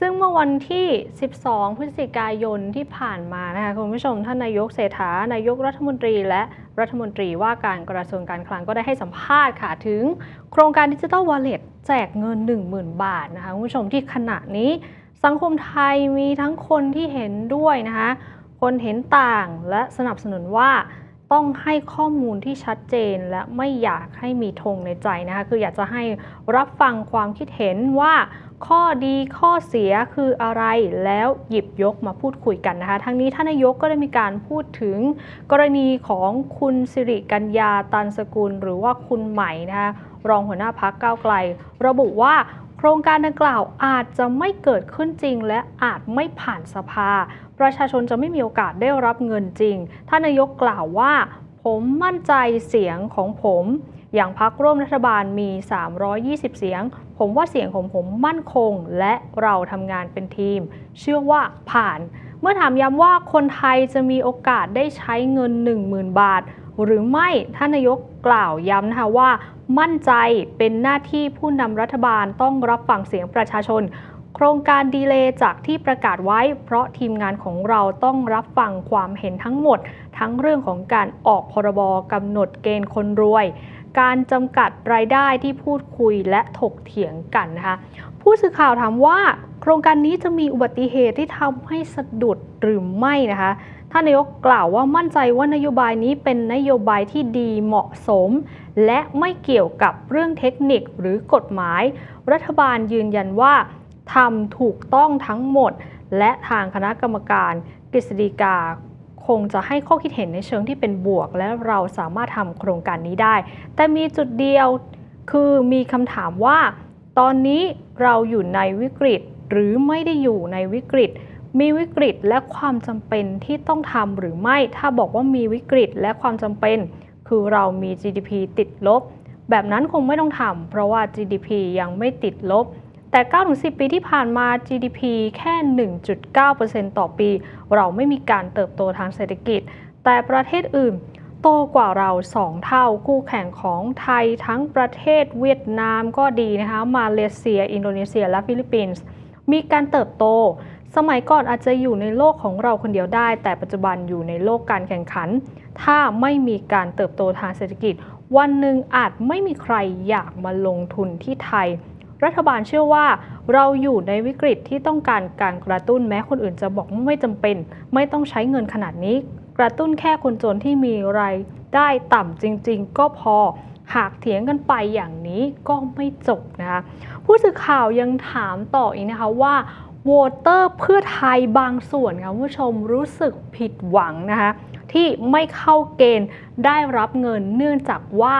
ซึ่งเมื่อวันที่ 12 พฤศจิกายนที่ผ่านมานะคะคุณผู้ชมท่านนายกเศรษฐานายกรัฐมนตรี และรัฐมนตรีว่าการกระทรวงการคลังก็ได้ให้สัมภาษณ์ค่ะถึง โครงการดิจิ t a ลวอลเล็ตแจกเงิน 10,000 บาทนะคะคุณผู้ชมที่ขณะนี้ สังคมไทยมีทั้งคนที่เห็นด้วยนะคะคนเห็นต่างและสนับสนุนว่า ต้องให้ข้อมูลที่ชัดเจนและไม่อยากให้มีธงในใจนะคะ คืออยากจะให้รับฟังความคิดเห็นว่าข้อดีข้อเสียคืออะไรแล้วหยิบยกมาพูดคุยกันนะคะ ทั้งนี้ท่านนายกก็ได้มีการพูดถึงกรณีของคุณสิริกัญญาตันสกุล หรือว่าคุณใหม่นะคะรองหัวหน้าพักก้าวไกล ระบุว่า โครงการดังกล่าวอาจจะไม่เกิดขึ้นจริง และอาจไม่ผ่านสภา ประชาชนจะไม่มีโอกาสได้รับเงินจริง ท่านนายกกล่าวว่า ผมมั่นใจเสียงของผม อย่างพักร่วมรัฐบาลมี 320 เสียง ผมว่าเสียงของผมมั่นคง และเราทำงานเป็นทีม เชื่อว่าผ่าน เมื่อถามย้ำว่าคนไทยจะมีโอกาสได้ใช้เงิน 10,000 บาท หรือไม่ท่านนายกกล่าวย้ำนะคะว่า มั่นใจเป็นหน้าที่ผู้นำรัฐบาลต้องรับฟังเสียงประชาชน โครงการดีเลย์จากที่ประกาศไว้ เพราะทีมงานของเราต้องรับฟังความเห็นทั้งหมด ทั้งเรื่องของการออกพรบกำหนดเกณฑ์คนรวย การจำกัดรายได้ที่พูดคุยและถกเถียงกันนะคะผู้สื่อข่าวถามว่า โครงการนี้จะมีอุบัติเหตุที่ทำให้สะดุดหรือไม่นะคะ ท่านนายกกล่าวว่ามั่นใจว่านโยบายนี้เป็นนโยบายที่ดีเหมาะสม และไม่เกี่ยวกับเรื่องเทคนิคหรือกฎหมาย รัฐบาลยืนยันว่าทำถูกต้องทั้งหมด และทางคณะกรรมการกฤษฎีกาคงจะให้ข้อคิดเห็นในเชิงที่เป็นบวก และเราสามารถทำโครงการนี้ได้ แต่มีจุดเดียวคือมีคำถามว่า ตอนนี้เราอยู่ในวิกฤต หรือไม่ได้อยู่ในวิกฤต มีวิกฤตและความจำเป็นที่ต้องทำหรือไม่ ถ้าบอกว่ามีวิกฤตและความจำเป็น คือเรามี GDP ติดลบ แบบนั้นคงไม่ต้องทำเพราะว่า GDP ยังไม่ติดลบ แต่ 9-10 ปีที่ผ่านมา GDP แค่ 1.9%ต่อปี เราไม่มีการเติบโตทางเศรษฐกิจ แต่ประเทศอื่นโตกว่าเรา 2 เท่าคู่แข่งของไทยทั้งประเทศเวียดนามก็ดีนะคะ มาเลเซีย อินโดนีเซีย และฟิลิปปินส์ มีการเติบโต สมัยก่อนอาจจะอยู่ในโลกของเราคนเดียวได้ แต่ปัจจุบันอยู่ในโลกการแข่งขัน ถ้าไม่มีการเติบโตทางเศรษฐกิจ วันหนึ่งอาจไม่มีใครอยากมาลงทุนที่ไทย รัฐบาลเชื่อว่า เราอยู่ในวิกฤตที่ต้องการการกระตุ้นแม้คนอื่นจะบอกไม่จำเป็น ไม่ต้องใช้เงินขนาดนี้ กระตุ้นแค่คนจนที่มีรายได้ต่ำจริง ๆ ก็พอหากเถียงกันไปอย่างนี้ก็ไม่จบนะคะผู้สื่อข่าวยังถามต่ออีกนะคะว่า วเตอร์เพื่อไทยบางส่วนค่ะผู้ชมรู้สึกผิดหวังนะคะที่ไม่เข้าเกณฑ์ได้รับเงินเนื่องจากว่า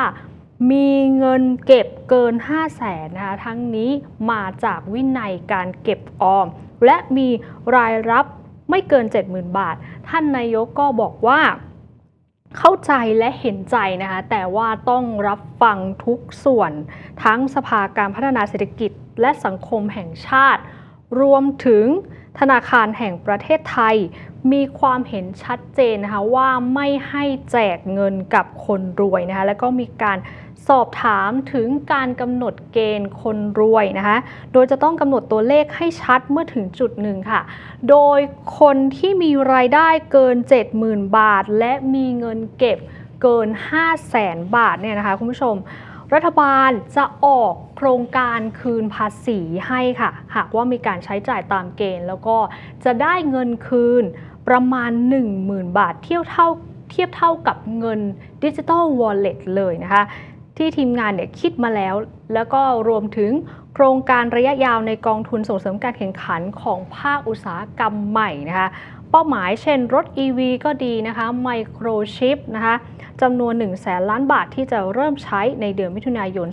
มีเงินเก็บเกิน 5 0 0แสนนะคะทั้งนี้มาจากวินัยการเก็บออม และมีรายรับไม่เกิน 70,000 บาท ท่านนายกก็บอกว่าเข้าใจและเห็นใจนะคะ แต่ว่าต้องรับฟังทุกส่วน ทั้งสภาการพัฒนาเศรษฐกิจและสังคมแห่งชาติ รวมถึงธนาคารแห่งประเทศไทย มีความเห็นชัดเจนนะคะว่าไม่ให้แจกเงินกับคนรวยนะคะแล้วก็มีการสอบถามถึงการกำหนดเกณฑ์คนรวยนะคะ โดยจะต้องกำหนดตัวเลขให้ชัดเมื่อถึงจุดหนึ่งค่ะ โดยคนที่มีรายได้เกิน 70,000 บาท และมีเงินเก็บเกิน 5 0 0แสนบาทเนี่ยนะคะคุณผู้ชม รัฐบาลจะออกโครงการคืนภาษีให้ค่ะ หากว่ามีการใช้จ่ายตามเกณฑ์ แล้วก็จะได้เงินคืนประมาณ 10,000 บาทเทียบเท่าเทียบเท่ากับเงินดิจิ t a ลวอลเล็ตเลยนะคะ ที่ทีมงานเนี่ยคิดมาแล้ว แล้วก็รวมถึงโครงการระยะยาวในกองทุนส่งเสริมการแข่งขันของภาคอุตสาหกรรมใหม่นะคะ เป้าหมายเช่นรถ EV ก็ดีนะคะไมโครชิปนะคะจำนวน 1 0 0 0 0แสนล้านบาทที่จะเริ่มใช้ในเดือนมิถุนายน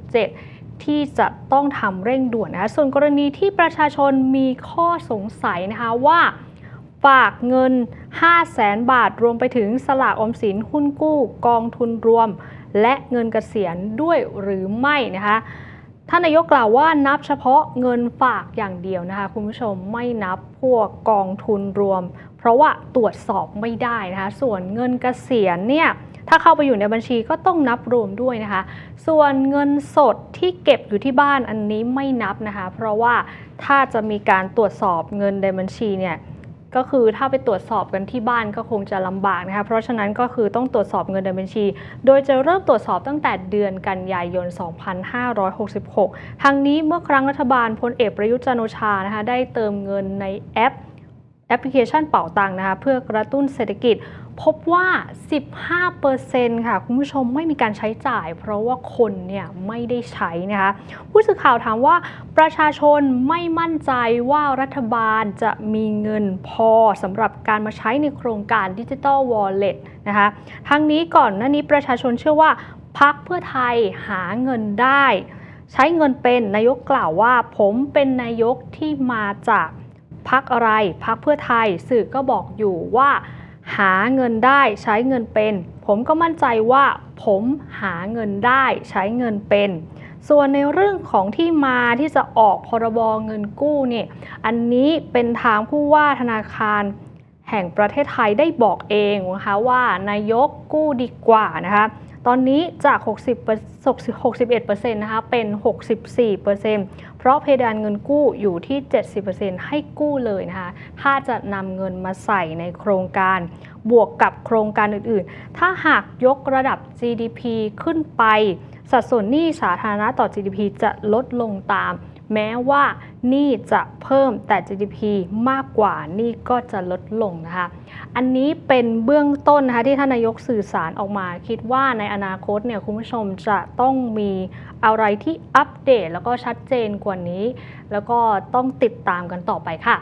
2567 ที่จะต้องทำเร่งด่วนนะคะส่วนกรณีที่ประชาชนมีข้อสงสัยนะคะว่าฝากเงิน 5 0 0แสนบาท รวมไปถึงสลากออมสินหุ้นกู้ กองทุนรวม และเงินเกษียณด้วยหรือไม่นะคะ ท่านนายกกล่าวว่านับเฉพาะเงินฝากอย่างเดียวนะคะ คุณผู้ชมไม่นับพวกกองทุนรวม เพราะว่าตรวจสอบไม่ได้นะคะ ส่วนเงินเกษียณเนี่ยถ้าเข้าไปอยู่ในบัญชีก็ต้องนับรวมด้วยนะคะ ส่วนเงินสดที่เก็บอยู่ที่บ้านอันนี้ไม่นับนะคะ เพราะว่าถ้าจะมีการตรวจสอบเงินในบัญชีเนี่ย ก็คือถ้าไปตรวจสอบกันที่บ้านก็คงจะลำบากนะคะ เพราะฉะนั้นก็คือต้องตรวจสอบเงินในบัญชี โดยจะเริ่มตรวจสอบตั้งแต่เดือนกันยายน 2566 ทางนี้เมื่อครั้งรัฐบาลพลเอกประยุทธ์จันโอชานะคะได้เติมเงินในแอปแอปพลิเคชันเป่าตังค์นะคะเพื่อกระตุ้นเศรษฐกิจ พบว่า 15%ค่ะ คุณผู้ชมไม่มีการใช้จ่าย เพราะว่าคนเนี่ยไม่ได้ใช้นะคะผู้สื่อข่าวถามว่าประชาชนไม่มั่นใจว่ารัฐบาลจะมีเงินพอสำหรับการมาใช้ในโครงการดิจิ t a ลวอลเล็ตนะคะทั้งนี้ก่อนหน้านี้ประชาชนเชื่อว่าพักเพื่อไทยหาเงินได้ ใช้เงินเป็นนายกกล่าวว่า ผมเป็นนายกที่มาจากพักอะไรพักเพื่อไทยสื่อก็บอกอยู่ว่า หาเงินได้ใช้เงินเป็น ผมก็มั่นใจว่า ผมหาเงินได้ใช้เงินเป็น ส่วนในเรื่องของที่มาที่จะออกพรบเงินกู้เนี่ยอันนี้เป็นทางผู้ว่าธนาคารแห่งประเทศไทยได้บอกเองนะคะว่านายกกู้ดีกว่านะคะ ตอนนี้จาก 60 61%นะคะเป็น 64%เพราะเพดานเงินกู้อยู่ที่ 70%ให้กู้เลยนะคะถ้าจะนำเงินมาใส่ในโครงการบวกกับโครงการอื่นๆ ถ้าหากยกระดับ GDP ขึ้นไป สัดส่วนหนี้สาธารณะต่อ GDP จะลดลงตาม แม้ว่าหนี้จะเพิ่มแต่ GDP มากกว่าหนี้ก็จะลดลงนะคะ อันนี้เป็นเบื้องต้นนะคะที่ท่านนายกสื่อสารออกมา คิดว่าในอนาคตเนี่ยคุณผู้ชมจะต้องมีอะไรที่อัปเดตแล้วก็ชัดเจนกว่านี้ แล้วก็ต้องติดตามกันต่อไปค่ะ